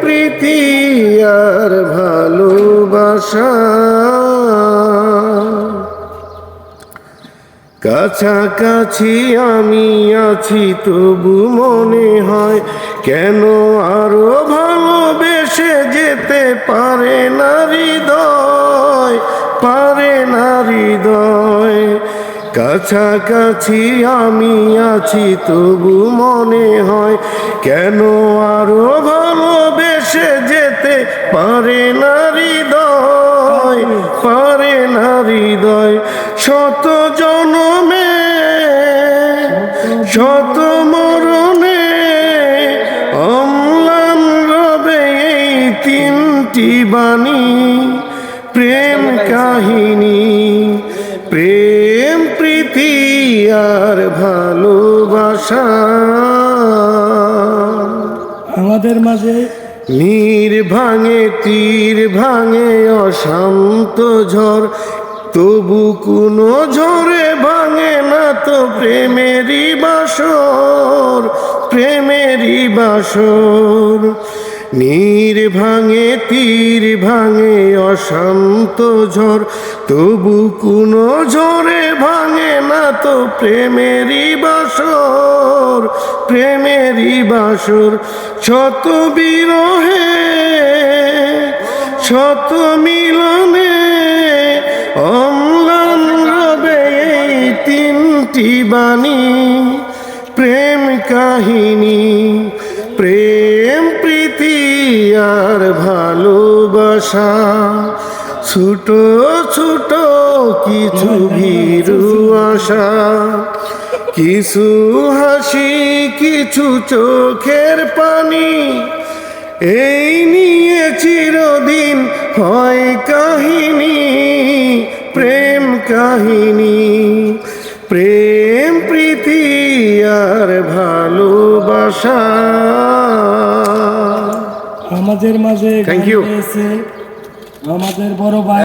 প্রীতি আর ভালোবাসা। কাছাকাছি আমি আছি, তবু মনে হয় কেন আরও ভালোবেসে যেতে পারে না হৃদয়, পারে না হৃদয়। কাছাকাছি আমি আছি, তবু মনে হয় কেন আরও পারে না হৃদয়, পারে না হৃদয়। শত জনমে, শত মরণে অম্লান রবে এই তিনটি বাণী। প্রেম কাহিনী, প্রেম, প্রীতি আর ভালোবাসা। আমাদের মাঝে নীর ভাঙে, তীর ভাঙে, অশান্ত ঝড়। তবু কোনো ঝড়ে ভাঙে না তো প্রেমেরই বাসর প্রেমেরই বাসর। নীর ভাঙে, তীর ভাঙে, অশান্ত ঝড়। তবু কোনো ঝড়ে ভাঙে না তো প্রেমেরই বাসর প্রেমেরই বাসর, শত বিরহে, শত মিলনে, অম্লান রবে এই তিনটি বাণী, প্রেম কাহিনী, প্রেম, প্রীতি আর ভালোবাসা। ছোট ছোট কিছু ভীরু আশা কিছু হাসি কিছু চোখের পানি। এই নিয়ে চিরদিন হয় কাহিনী প্রেম কাহিনী। প্রেম প্রীতি আর ভালোবাসা। আমাদের মাঝে. গান গেয়েছে। আমাদের বড় ভাই